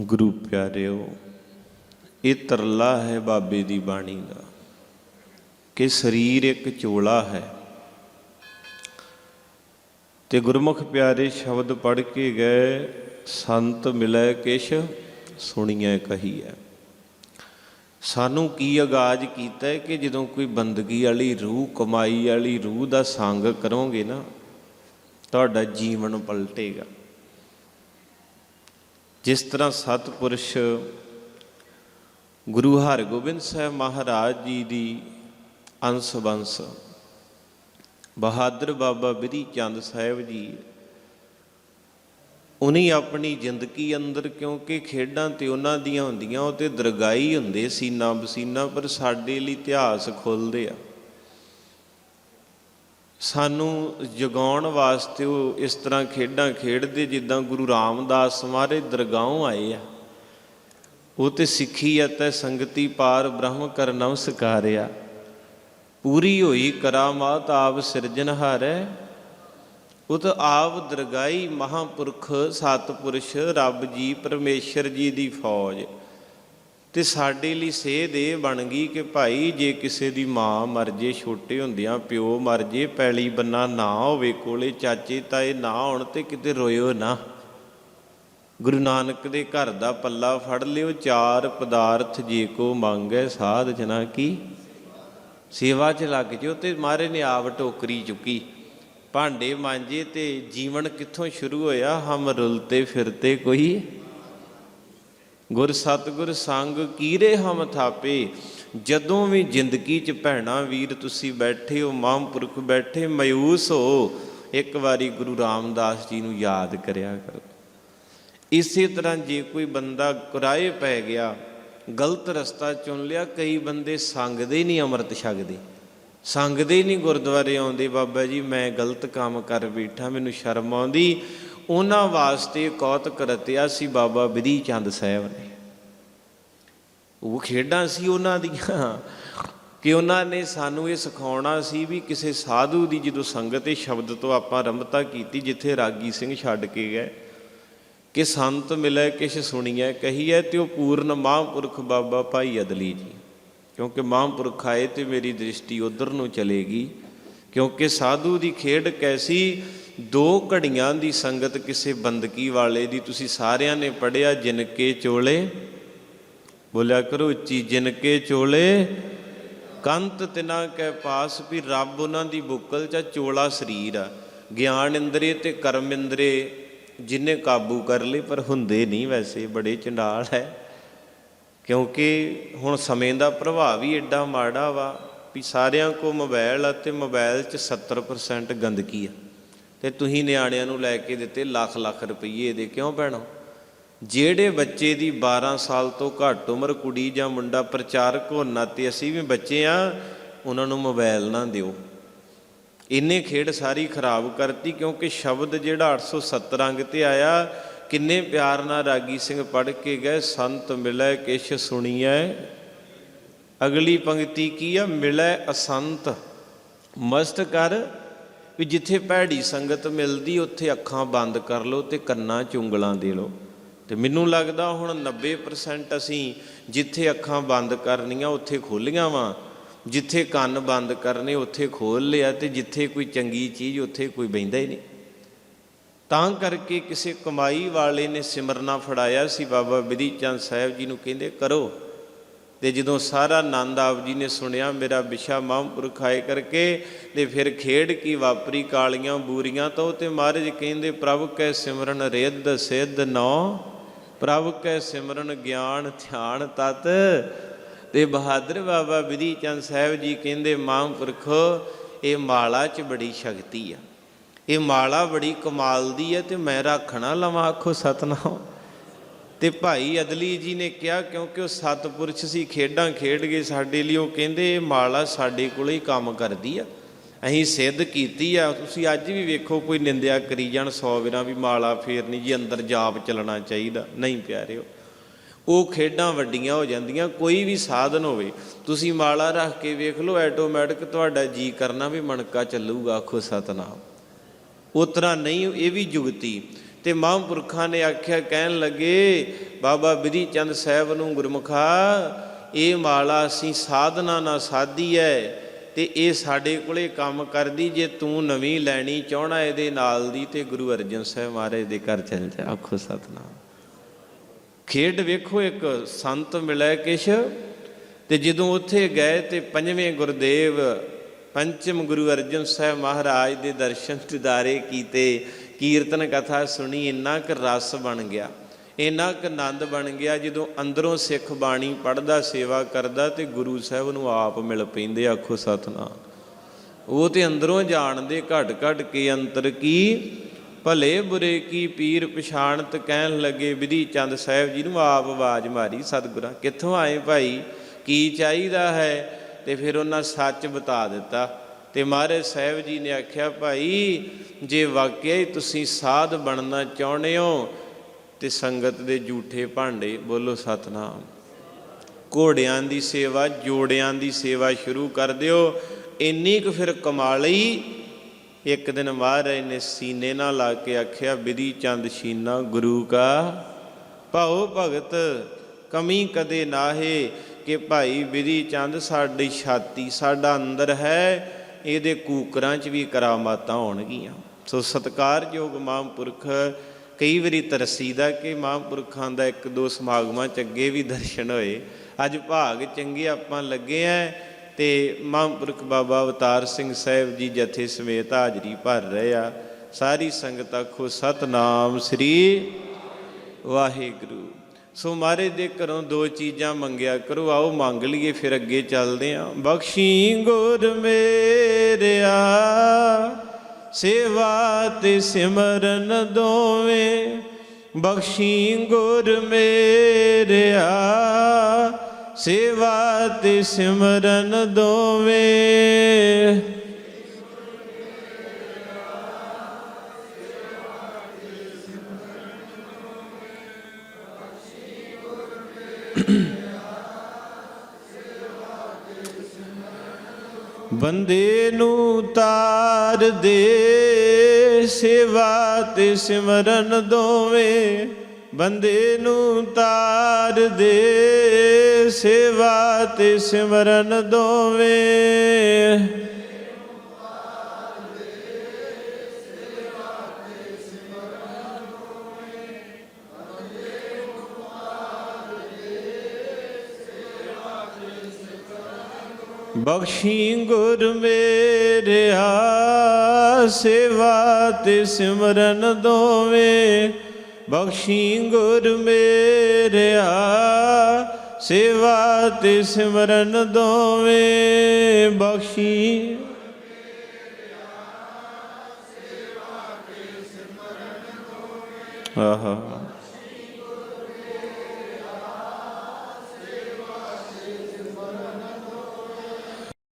ਗੁਰੂ ਪਿਆਰਿਓ, ਇਹ ਤਰਲਾ ਹੈ ਬਾਬੇ ਦੀ ਬਾਣੀ ਦਾ। ਕਿ ਸਰੀਰ ਇੱਕ ਚੋਲਾ ਹੈ। ਤੇ ਗੁਰਮੁਖ ਪਿਆਰੇ ਸ਼ਬਦ ਪੜ੍ਹ ਕੇ ਗਏ, ਸੰਤ ਮਿਲੈ ਕਿਛ ਸੁਣੀਐ ਕਹੀਐ। ਸਾਨੂੰ ਕੀ ਆਗਾਜ਼ ਕੀਤਾ ਹੈ ਕਿ ਜਦੋਂ ਕੋਈ ਬੰਦਗੀ ਵਾਲੀ ਰੂਹ, ਕਮਾਈ ਵਾਲੀ ਰੂਹ ਦਾ ਸੰਗ ਕਰੋਗੇ ਨਾ, ਤੁਹਾਡਾ ਜੀਵਨ ਪਲਟੇਗਾ। ਜਿਸ ਤਰ੍ਹਾਂ ਸਤਪੁਰਸ਼ ਗੁਰੂ ਹਰਗੋਬਿੰਦ ਸਾਹਿਬ ਮਹਾਰਾਜ ਜੀ ਦੀ ਅੰਸ਼ ਬੰਸ ਬਹਾਦਰ ਬਾਬਾ ਬਿਧੀ ਚੰਦ ਸਾਹਿਬ ਜੀ ਉਨੀ ਆਪਣੀ ਜ਼ਿੰਦਗੀ ਅੰਦਰ ਕਿਉਂਕਿ ਖੇਡਾਂ ਤੇ ਉਹਨਾਂ ਦੀਆਂ ਹੁੰਦੀਆਂ, ਉਹ ਤੇ ਦਰਗਾਈ ਹੁੰਦੇ ਸੀਨਾ ਬਸੀਨਾ, ਪਰ ਸਾਡੇ ਲਈ ਇਤਿਹਾਸ ਖੁੱਲਦੇ ਆ। ਸਾਨੂੰ ਜਗਾਉਣ ਵਾਸਤੇ ਉਹ ਇਸ ਤਰ੍ਹਾਂ ਖੇਡਾਂ ਖੇਡਦੇ, ਜਿੱਦਾਂ ਗੁਰੂ ਰਾਮਦਾਸ ਮਾਰੇ ਦਰਗਾਹੋਂ ਆਏ ਆ। ਉਹ ਤੇ ਸਿੱਖੀ ਅਤੇ ਸੰਗਤੀ ਪਾਰ ਬ੍ਰਹਮ ਕਰ ਨਮਸਕਾਰਿਆ ਪੂਰੀ ਹੋਈ ਕਰਾਮਾਤ ਆਪ ਸਿਰਜਨਹਾਰੈ ਉਹ ਤਾਂ ਆਪ ਦਰਗਾਈ ਮਹਾਪੁਰਖ, ਸਤਪੁਰਸ਼, ਰੱਬ ਜੀ, ਪਰਮੇਸ਼ਰ ਜੀ ਦੀ ਫੌਜ। ਤੇ ਸਾਡੇ ਲਈ ਸੇਧ ਇਹ ਬਣ ਗਈ ਕਿ ਭਾਈ ਜੇ ਕਿਸੇ ਦੀ ਮਾਂ ਮਰ ਜੇ, ਛੋਟੇ ਹੁੰਦਿਆਂ ਪਿਓ ਮਰ ਜੇ, ਪੈਲੀ ਬੰਨਾ ਨਾ ਹੋਵੇ ਕੋਲੇ, ਚਾਚੇ ਤਾਏ ਨਾ ਹੋਣ ਤੇ ਕਿਤੇ ਰੋਇਓ ਨਾ। ਗੁਰੂ ਨਾਨਕ ਦੇ ਘਰ ਦਾ ਪੱਲਾ ਫੜ ਲਿਓ, ਚਾਰ ਪਦਾਰਥ ਜੇ ਕੋ ਮੰਗੈ, ਸਾਧ ਜਨਾ ਕੀ। ਸੇਵਾ 'ਚ ਲੱਗ ਜਿਓ ਤੇ ਮਾਰੇ ਨੇ ਆਪ ਟੋਕਰੀ ਚੁੱਕੀ। ਭਾਂਡੇ ਮਾਂਜੇ ਤੇ ਜੀਵਨ ਕਿੱਥੋਂ ਸ਼ੁਰੂ ਹੋਇਆ? ਹਮ ਰੁਲਤੇ ਫਿਰਤੇ ਕੋਈ ਗੁਰ ਸਤਗੁਰ ਸੰਗ ਕੀਰੇ ਹਮ ਥਾਪੇ, ਜਦੋਂ ਵੀ ਜ਼ਿੰਦਗੀ 'ਚ ਭੈਣਾ ਵੀਰ ਤੁਸੀਂ ਬੈਠੇ ਹੋ, ਮਹਾਂਪੁਰਖ ਬੈਠੇ, ਮਾਯੂਸ ਹੋ, ਇੱਕ ਵਾਰੀ ਗੁਰੂ ਰਾਮਦਾਸ ਜੀ ਨੂੰ ਯਾਦ ਕਰਿਆ ਕਰੋ। ਇਸੇ ਤਰ੍ਹਾਂ ਜੇ ਕੋਈ ਬੰਦਾ ਕੁਰਾਏ ਪੈ ਗਿਆ, ਗਲਤ ਰਸਤਾ ਚੁਣ ਲਿਆ, ਕਈ ਬੰਦੇ ਸੰਗਦੇ ਨਹੀਂ ਅੰਮ੍ਰਿਤ ਛਕਦੇ। ਸੰਗਦੇ ਨਹੀਂ ਗੁਰਦੁਆਰੇ ਆਉਂਦੇ, ਬਾਬਾ ਜੀ ਮੈਂ ਗਲਤ ਕੰਮ ਕਰ ਬੈਠਾ, ਮੈਨੂੰ ਸ਼ਰਮ ਆਉਂਦੀ ਉਹਨਾਂ ਵਾਸਤੇ ਕੌਤਕ ਰਤਿਆ ਸੀ ਬਾਬਾ ਵਿਧੀ ਚੰਦ ਸਾਹਿਬ ਨੇ। ਉਹ ਖੇਡਾਂ ਸੀ ਉਹਨਾਂ ਦੀਆਂ, ਕਿ ਉਹਨਾਂ ਨੇ ਸਾਨੂੰ ਇਹ ਸਿਖਾਉਣਾ ਸੀ ਵੀ ਕਿਸੇ ਸਾਧੂ ਦੀ ਜਦੋਂ ਸੰਗਤ ਤੇ ਸ਼ਬਦ ਤੋਂ ਆਪਾਂ ਰੰਭਤਾ ਕੀਤੀ, ਜਿੱਥੇ ਰਾਗੀ ਸਿੰਘ ਛੱਡ ਕੇ ਗਏ, ਕਿ ਸੰਤ ਮਿਲੇ, ਕਿਛ ਸੁਣੀਐ, ਕਹੀਐ, ਤੇ ਉਹ ਪੂਰਨ ਮਹਾਂਪੁਰਖ ਬਾਬਾ ਭਾਈ ਅਦਲੀ ਜੀ, ਕਿਉਂਕਿ ਮਹਾਂਪੁਰਖ ਆਏ ਤੇ ਮੇਰੀ ਦ੍ਰਿਸ਼ਟੀ ਉਧਰ ਨੂੰ ਚਲੇਗੀ। ਕਿਉਂਕਿ ਸਾਧੂ ਦੀ ਖੇਡ ਕੈਸੀ? ਦੋ ਘੜੀਆਂ ਦੀ ਸੰਗਤ ਕਿਸੇ ਬੰਦਗੀ ਵਾਲੇ ਦੀ। ਤੁਸੀਂ ਸਾਰਿਆਂ ਨੇ ਪੜਿਆ ਜਿਨਕੇ ਚੋਲੇ? ਬੋਲਿਆ ਕਰੋ ਉੱਚੀ, ਜਿਨਕੇ ਚੋਲੇ? ਕੰਤ ਤਿਨਾ ਕੈ ਪਾਸ ਵੀ ਰੱਬ ਉਹਨਾਂ ਦੀ ਬੁੱਕਲ ਚ ਚੋਲਾ ਸਰੀਰ ਆ। ਗਿਆਨ ਇੰਦਰੀ ਤੇ ਕਰਮ ਇੰਦਰੀ, ਜਿਨੇ ਕਾਬੂ ਕਰ ਲਏ, ਪਰ ਹੁੰਦੇ ਨਹੀਂ ਵੈਸੇ, ਬੜੇ ਚੰਡਾਲ ਹੈ। ਕਿਉਂਕਿ ਹੁਣ ਸਮੇਂ ਦਾ ਪ੍ਰਭਾਵ ਹੀ ਐਡਾ ਮਾੜਾ ਵਾ। ਵੀ ਸਾਰਿਆਂ ਕੋ ਮੋਬਾਈਲ ਆ ਤੇ ਮੋਬਾਈਲ 'ਚ 70% ਗੰਦਗੀ ਆ। ਤੇ ਤੁਸੀਂ ਨਿਆਣਿਆਂ ਨੂੰ ਲੈ ਕੇ ਦਿੱਤੇ ਲੱਖ ਲੱਖ ਰੁਪਏ ਦੇ। ਕਿਉਂ ਭੈਣੋ? ਜਿਹੜੇ ਬੱਚੇ ਦੀ 12 ਸਾਲ ਤੋਂ ਘੱਟ ਉਮਰ ਕੁੜੀ ਜਾਂ ਮੁੰਡਾ ਪ੍ਰਚਾਰਕ ਹੋਣਾ ਤੇ ਅਸੀਂ ਵੀ ਬੱਚੇ ਆ, ਉਹਨਾਂ ਨੂੰ ਮੋਬਾਈਲ ਨਾ ਦਿਓ। ਇੰਨੇ ਖੇਡ ਸਾਰੀ ਖਰਾਬ ਕਰਤੀ ਕਿਉਂਕਿ ਸ਼ਬਦ ਜਿਹੜਾ 870 ਅੰਗ ਤੇ ਆਇਆ, ਕਿੰਨੇ ਪਿਆਰ ਨਾਲ ਰਾਗੀ ਸਿੰਘ ਪੜ੍ਹ ਕੇ ਗਏ, ਸੰਤ ਮਿਲੈ ਕਿਛ ਸੁਣੀਐ ਅਗਲੀ ਪੰਕਤੀ ਕੀ ਆ? ਮਿਲੈ ਅਸੰਤ। ਮਸਤ ਕਰ ਵੀ ਜਿੱਥੇ ਭੈੜੀ ਸੰਗਤ ਮਿਲਦੀ, ਉੱਥੇ ਅੱਖਾਂ ਬੰਦ ਕਰ ਲਓ ਤੇ ਕੰਨਾਂ 'ਚ ਉਂਗਲਾਂ ਦੇ ਲਓ। ਤੇ ਮੈਨੂੰ ਲੱਗਦਾ ਹੁਣ 90% ਅਸੀਂ ਜਿੱਥੇ ਅੱਖਾਂ ਬੰਦ ਕਰਨੀਆਂ, ਉੱਥੇ ਖੋਲੀਆਂ ਵਾਂ। ਜਿੱਥੇ ਕੰਨ ਬੰਦ ਕਰਨੇ, ਉੱਥੇ ਖੋਲ ਲਿਆ ਤੇ ਜਿੱਥੇ ਕੋਈ ਚੰਗੀ ਚੀਜ਼, ਉੱਥੇ ਕੋਈ ਬੈਂਦਾ ਹੀ ਨਹੀਂ। ਤਾਂ ਕਰਕੇ ਕਿਸੇ ਕਮਾਈ ਵਾਲੇ ਨੇ ਸਿਮਰਨਾ ਫੜਾਇਆ ਸੀ, ਬਾਬਾ ਵਿਧੀ ਚੰਦ ਸਾਹਿਬ ਜੀ ਨੂੰ ਕਹਿੰਦੇ, ਕਰੋ। ਤੇ ਜਦੋਂ ਸਾਰਾ ਆਨੰਦ ਆਪ ਜੀ ਨੇ ਸੁਣਿਆ, ਮੇਰਾ ਵਿਸ਼ਾ ਮਹਾਂਪੁਰਖ ਆਏ ਕਰਕੇ ਤੇ ਫਿਰ ਖੇਡ ਕੀ ਵਾਪਰੀ, ਕਾਲੀਆਂ ਬੂਰੀਆਂ ਤੋਂ ਤੇ ਮਹਾਰਾਜ ਕਹਿੰਦੇ, ਪ੍ਰਭ ਕੈ ਸਿਮਰਨ ਰਿੱਧ ਸਿੱਧ ਨੌ, ਪ੍ਰਭ ਕੈ ਸਿਮਰਨ ਗਿਆਨ ਧਿਆਨ ਤਤ ਤੇ ਬਹਾਦਰ ਬਾਬਾ ਵਿਧੀ ਚੰਦ ਸਾਹਿਬ ਜੀ ਕਹਿੰਦੇ, ਮਹਾਂਪੁਰਖ, ਇਹ ਮਾਲਾ 'ਚ ਬੜੀ ਸ਼ਕਤੀ ਆ। ਇਹ ਮਾਲਾ ਬੜੀ ਕਮਾਲ ਦੀ ਹੈ ਤੇ ਮੈਂ ਰੱਖਣਾ ਲਵਾਂ, ਆਖੋ ਸਤਨਾਮ। ਤੇ ਭਾਈ ਅਦਲੀ ਜੀ ਨੇ ਕਿਹਾ, ਕਿਉਂਕਿ ਉਹ ਸਤਪੁਰਸ਼ ਸੀ, ਖੇਡਾਂ ਖੇਡ ਗਏ ਸਾਡੇ ਲਈ, ਉਹ ਕਹਿੰਦੇ, ਇਹ ਮਾਲਾ ਸਾਡੇ ਕੋਲੇ ਹੀ ਕੰਮ ਕਰਦੀ ਆ। ਅਸੀਂ ਸਿੱਧ ਕੀਤੀ ਆ। ਤੁਸੀਂ ਅੱਜ ਵੀ ਵੇਖੋ, ਕੋਈ ਨਿੰਦਿਆ ਕਰੀ ਜਾਣ 100 ਵਿਰਾਂ ਵੀ ਮਾਲਾ ਫੇਰਨੀ ਜੀ, ਅੰਦਰ ਜਾਪ ਚੱਲਣਾ ਚਾਹੀਦਾ। ਨਹੀਂ ਪਿਆਰਿਓ, ਉਹ ਖੇਡਾਂ ਵੱਡੀਆਂ ਹੋ ਜਾਂਦੀਆਂ, ਕੋਈ ਵੀ ਸਾਧਨ ਹੋਵੇ। ਤੁਸੀਂ ਮਾਲਾ ਰੱਖ ਕੇ ਵੇਖ ਲਓ ਆਟੋਮੈਟਿਕ ਤੁਹਾਡਾ ਜੀ ਕਰਨਾ ਵੀ ਮਣਕਾ ਚੱਲੂਗਾ, ਆਖੋ ਸਤਨਾਮ। ਉਤਰਾ ਨਹੀਂ, ਇਹ ਵੀ ਜੁਗਤੀ। ਤੇ ਮਹਾਂਪੁਰਖਾਂ ਨੇ ਆਖਿਆ, ਕਹਿਣ ਲੱਗੇ, ਬਾਬਾ ਬਿਧੀ ਚੰਦ ਸਾਹਿਬ ਨੂੰ ਗੁਰਮੁਖਾ, ਇਹ ਮਾਲਾ ਅਸੀਂ ਸਾਧਨਾ ਨਾਲ ਸਾਧੀ ਹੈ ਤੇ ਇਹ ਸਾਡੇ ਕੋਲੇ ਕੰਮ ਕਰਦੀ ਜੇ ਤੂੰ ਨਵੀਂ ਲੈਣੀ ਚਾਹਣਾ ਇਹਦੇ ਨਾਲ ਦੀ ਤੇ ਗੁਰੂ ਅਰਜਨ ਸਾਹਿਬ ਮਹਾਰਾਜ ਦੇ ਘਰ ਚੱਲ ਜਾ, ਆਖੋ ਸਤਨਾਮ। ਖੇਡ ਵੇਖੋ ਇੱਕ ਸੰਤ ਮਿਲਿਆ ਕਿਛ ਤੇ ਜਦੋਂ ਉੱਥੇ ਗਏ ਤੇ ਪੰਜਵੇਂ ਗੁਰਦੇਵ, ਪੰਚਮ ਗੁਰੂ ਅਰਜਨ ਸਾਹਿਬ ਮਹਾਰਾਜ ਦੇ ਦਰਸ਼ਨ ਦਿਦਾਰੇ ਕੀਤੇ ਕੀਰਤਨ ਕਥਾ ਸੁਣੀ, ਇੰਨਾ ਕੁ ਰਸ ਬਣ ਗਿਆ, ਇੰਨਾ ਕੁ ਆਨੰਦ ਬਣ ਗਿਆ, ਜਦੋਂ ਅੰਦਰੋਂ ਸਿੱਖ ਬਾਣੀ ਪੜਦਾ ਸੇਵਾ ਕਰਦਾ ਤੇ ਗੁਰੂ ਸਾਹਿਬ ਨੂੰ ਆਪ ਮਿਲ ਪੈਂਦੇ, ਆਖੋ ਸਤਨਾਮ। ਉਹ ਤੇ ਅੰਦਰੋਂ ਜਾਣਦੇ ਘਟ ਘਟ ਕੇ ਅੰਤਰ ਕੀ, ਭਲੇ ਬੁਰੇ ਕੀ ਪੀਰ ਪਛਾਣਤ ਕਹਿਣ ਲੱਗੇ, ਵਿਧੀ ਚੰਦ ਸਾਹਿਬ ਜੀ ਨੂੰ ਆਪ ਆਵਾਜ਼ ਮਾਰੀ, ਸਤਿਗੁਰਾਂ, ਕਿੱਥੋਂ ਆਏ ਭਾਈ, ਕੀ ਚਾਹੀਦਾ ਹੈ? ਤੇ ਫਿਰ ਉਹਨਾਂ ਸੱਚ ਬਤਾ ਦਿੱਤਾ ਤੇ ਮਹਾਰਾਜ ਸਾਹਿਬ ਜੀ ਨੇ ਆਖਿਆ, ਭਾਈ, ਜੇ ਵਾਕਿਆ ਹੀ ਤੁਸੀਂ ਸਾਧ ਬਣਨਾ ਚਾਹੁੰਦੇ ਹੋ ਤੇ ਸੰਗਤ ਦੇ ਝੂਠੇ ਭਾਂਡੇ, ਬੋਲੋ ਸਤਨਾਮ। ਘੋੜਿਆਂ ਦੀ ਸੇਵਾ, ਜੋੜਿਆਂ ਦੀ ਸੇਵਾ ਸ਼ੁਰੂ ਕਰ ਦਿਓ। ਇੰਨੀ ਕੁ ਫਿਰ ਕਮਾਲੀ ਇੱਕ ਦਿਨ ਮਹਾਰਾਜ ਨੇ ਸੀਨੇ ਨਾਲ ਲਾ ਕੇ ਆਖਿਆ, ਵਿਧੀ ਚੰਦ ਸ਼ੀਨਾ ਗੁਰੂ ਕਾ ਭਾਉ ਭਗਤ, ਕਮੀ ਕਦੇ ਨਾਹੇ ਕਿ ਭਾਈ, ਵਿਧੀ ਚੰਦ ਸਾਡੀ ਛਾਤੀ, ਸਾਡਾ ਅੰਦਰ ਹੈ ਇਹਦੇ ਕੂਕਰਾਂ 'ਚ ਵੀ ਕਰਾਮਾਤਾਂ ਹੋਣਗੀਆਂ। ਸੋ ਸਤਕਾਰਯੋਗ ਮਹਾਂਪੁਰਖ, ਕਈ ਵਾਰੀ ਤਰਸੀਦਾ ਕਿ ਮਹਾਂਪੁਰਖਾਂ ਦਾ ਇੱਕ ਦੋ ਸਮਾਗਮਾਂ ਚ ਅੱਗੇ ਵੀ ਦਰਸ਼ਨ ਹੋਏ। ਅੱਜ ਭਾਗ ਚੰਗੇ ਆਪਾਂ ਲੱਗੇ ਆ ਤੇ ਮਹਾਂਪੁਰਖ ਬਾਬਾ ਅਵਤਾਰ ਸਿੰਘ ਸਾਹਿਬ ਜੀ ਜਥੇ ਸਮੇਤ ਹਾਜ਼ਰੀ ਭਰ ਰਹੇ ਆ। ਸਾਰੀ ਸੰਗਤ ਆਖੋ, ਸਤਨਾਮ ਸ੍ਰੀ ਵਾਹਿਗੁਰੂ। ਸੋ ਮਾਰੇ ਦੇ ਘਰੋਂ ਦੋ ਚੀਜ਼ਾਂ ਮੰਗਿਆ ਕਰੋ, ਆਓ ਮੰਗ ਲਈਏ, ਫਿਰ ਅੱਗੇ ਚੱਲਦੇ ਆਂ ਬਖਸ਼ੀ ਗੁਰ ਮੇਰਿਆ, ਸੇਵਾ ਤੇ ਸਿਮਰਨ ਦੋਵੇਂ। ਬਖਸ਼ੀ ਗੁਰ ਮੇਰਿਆ, ਸੇਵਾ ਤੇ ਸਿਮਰਨ ਦੋਵੇਂ। ਬੰਦੇ ਨੂੰ ਤਾਰ ਦੇ, ਸੇਵਾ ਤੇ ਸਿਮਰਨ ਦੋਵੇਂ। ਬੰਦੇ ਨੂੰ ਤਾਰ ਦੇ, ਸੇਵਾ ਤੇ ਸਿਮਰਨ ਦੋਵੇਂ। ਬਖਸ਼ੀ ਗੁਰ ਮੇਰਿਆ, ਸੇਵਾ ਤੇ ਸਿਮਰਨ ਦੋਵੇਂ। ਬਖਸ਼ੀ ਗੁਰ ਮੇਰਿਆ, ਸੇਵਾ ਤੇ ਸਿਮਰਨ ਦੋਵੇਂ। ਬਖਸ਼ੀ ਆਹਾ।